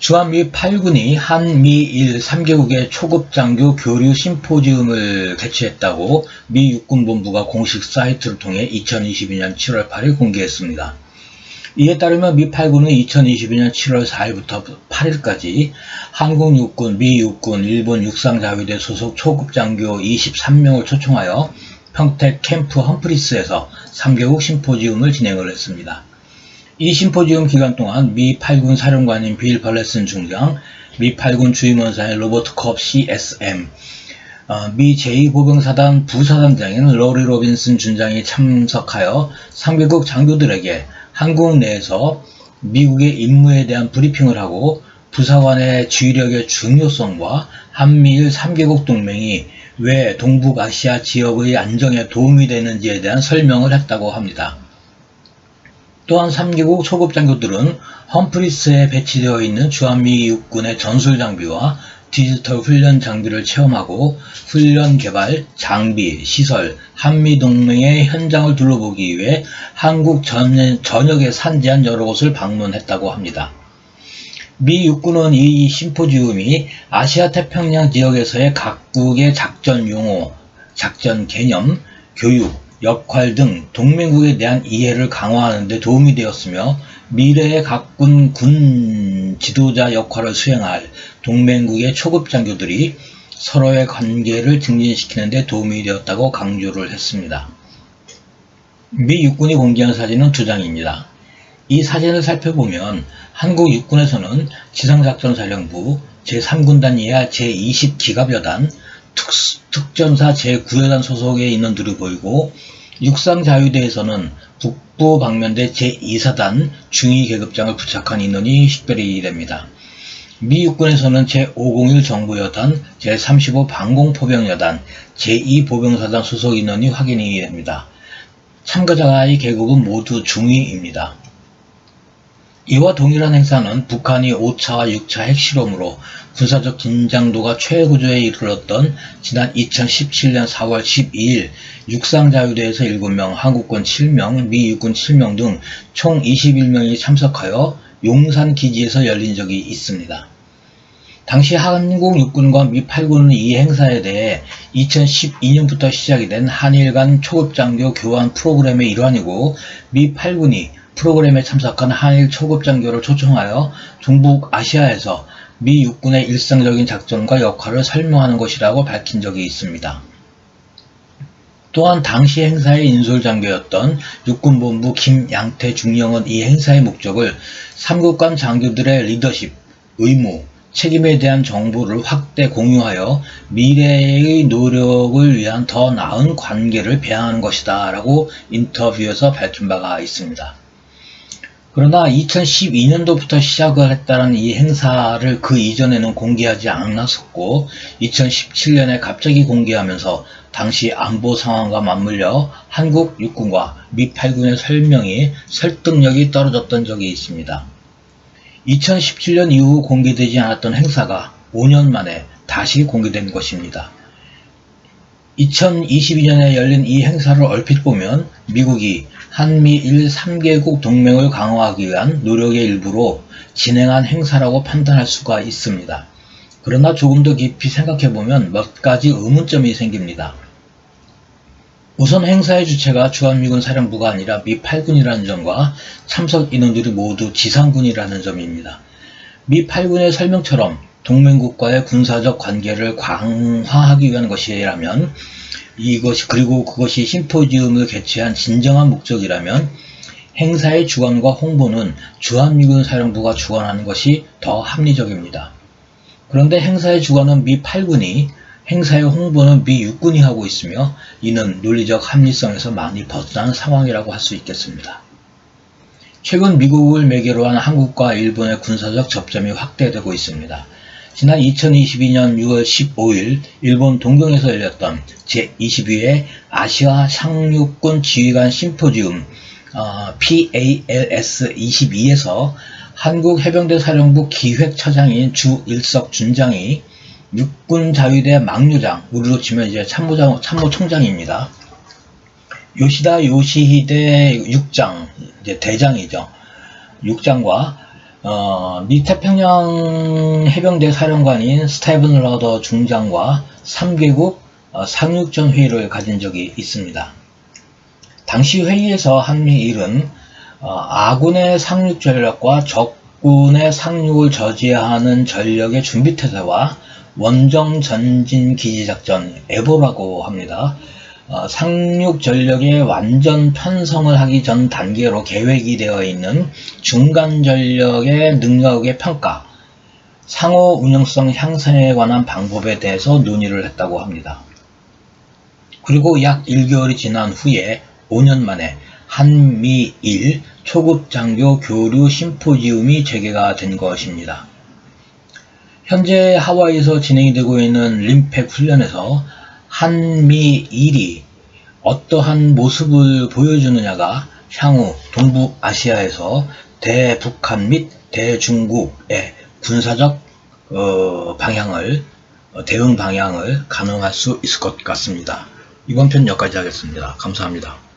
주한미 8군이 한미일 3개국의 초급 장교 교류 심포지움을 개최했다고 미 육군본부가 공식 사이트를 통해 2022년 7월 8일 공개했습니다. 이에 따르면 미 8군은 2022년 7월 4일부터 8일까지 한국 육군, 미 육군, 일본 육상자위대 소속 초급 장교 23명을 초청하여 평택 캠프 험프리스에서 3개국 심포지움을 진행을 했습니다. 이 심포지움 기간 동안 미 8군 사령관인 빌 벌레슨 중장, 미 8군 주임원사인 로버트 컵 CSM, 어, 미 제2보병사단 부사단장인 로리 로빈슨 준장이 참석하여 3개국 장교들에게 한국 내에서 미국의 임무에 대한 브리핑을 하고 부사관의 지휘력의 중요성과 한미일 3개국 동맹이 왜 동북아시아 지역의 안정에 도움이 되는지에 대한 설명을 했다고 합니다. 또한 3개국 초급 장교들은 험프리스에 배치되어 있는 주한미 육군의 전술 장비와 디지털 훈련 장비를 체험하고 훈련 개발, 장비, 시설, 한미동맹의 현장을 둘러보기 위해 한국 전, 전역에 산지한 여러 곳을 방문했다고 합니다. 미 육군은 이 심포지움이 아시아 태평양 지역에서의 각국의 작전 용어, 작전 개념, 교육, 역할 등 동맹국에 대한 이해를 강화하는 데 도움이 되었으며 미래의 각군 군 지도자 역할을 수행할 동맹국의 초급 장교들이 서로의 관계를 증진시키는 데 도움이 되었다고 강조를 했습니다. 미 육군이 공개한 사진은 두 장입니다. 이 사진을 살펴보면 한국 육군에서는 지상작전사령부 제3군단 이하 제20기갑여단 특 전사 제9여단 소속의 인원들이 보이고 육상자유대에서는 북부 방면대 제2사단 중위계급장을 부착한 인원이 식별이 됩니다. 미 육군에서는 제501 정보여단, 제35 방공포병여단, 제2보병사단 소속 인원이 확인이 됩니다. 참가자의 계급은 모두 중위입니다. 이와 동일한 행사는 북한이 5차와 6차 핵실험으로 군사적 긴장도가 최고조에 이르렀던 지난 2017년 4월 12일 육상자유대에서 7명, 한국군 7명, 미 육군 7명 등 총 21명이 참석하여 용산 기지에서 열린 적이 있습니다. 당시 한국 육군과 미 8군은 이 행사에 대해 2012년부터 시작이 된 한일 간 초급 장교 교환 프로그램의 일환이고 미 8군이 프로그램에 참석한 한일 초급장교를 초청하여 중북 아시아에서 미 육군의 일상적인 작전과 역할을 설명하는 것이라고 밝힌 적이 있습니다. 또한 당시 행사의 인솔장교였던 육군본부 김양태 중령은 이 행사의 목적을 3국간 장교들의 리더십, 의무, 책임에 대한 정보를 확대 공유하여 미래의 노력을 위한 더 나은 관계를 배양하는 것이다 라고 인터뷰에서 밝힌 바가 있습니다. 그러나 2012년도부터 시작을 했다는 이 행사를 그 이전에는 공개하지 않았었고 2017년에 갑자기 공개하면서 당시 안보 상황과 맞물려 한국 육군과 미 8군의 설명이 설득력이 떨어졌던 적이 있습니다. 2017년 이후 공개되지 않았던 행사가 5년 만에 다시 공개된 것입니다. 2022년에 열린 이 행사를 얼핏 보면 미국이 한미일 3개국 동맹을 강화하기 위한 노력의 일부로 진행한 행사라고 판단할 수가 있습니다. 그러나 조금 더 깊이 생각해보면 몇 가지 의문점이 생깁니다. 우선 행사의 주체가 주한미군 사령부가 아니라 미 8군이라는 점과 참석 인원들이 모두 지상군이라는 점입니다. 미 8군의 설명처럼 동맹국과의 군사적 관계를 강화하기 위한 것이라면 이것이 그리고 그것이 심포지움을 개최한 진정한 목적이라면 행사의 주관과 홍보는 주한미군 사령부가 주관하는 것이 더 합리적입니다. 그런데 행사의 주관은 미 8군이 행사의 홍보는 미 육군이 하고 있으며 이는 논리적 합리성에서 많이 벗어난 상황이라고 할 수 있겠습니다. 최근 미국을 매개로 한 한국과 일본의 군사적 접점이 확대되고 있습니다. 지난 2022년 6월 15일 일본 동경에서 열렸던 제22회 아시아 상륙군 지휘관 심포지움 어, PALS 22에서 한국 해병대 사령부 기획처장인 주일석 준장이 육군 자위대 막류장, 우리로 치면 이제 참모장, 참모총장입니다. 요시다 요시히데 육장, 이제 대장이죠. 육장과 어, 미 태평양 해병대 사령관인 스테븐 러더 중장과 3개국 어, 상륙전 회의를 가진 적이 있습니다. 당시 회의에서 한미일은 어, 아군의 상륙 전력과 적군의 상륙을 저지하는 전력의 준비태세와 원정 전진 기지 작전 에보라고 합니다. 어, 상륙 전력의 완전 편성을 하기 전 단계로 계획이 되어 있는 중간 전력의 능력의 평가, 상호 운영성 향상에 관한 방법에 대해서 논의를 했다고 합니다. 그리고 약 1개월이 지난 후에 5년 만에 한미일 초급 장교 교류 심포지움이 재개가 된 것입니다. 현재 하와이에서 진행이 되고 있는 림팩 훈련에서 한미일이 어떠한 모습을 보여주느냐가 향후 동북아시아에서 대북한 및 대중국의 군사적 어, 방향을 어, 대응 방향을 가능할 수 있을 것 같습니다. 이번 편 여기까지 하겠습니다. 감사합니다.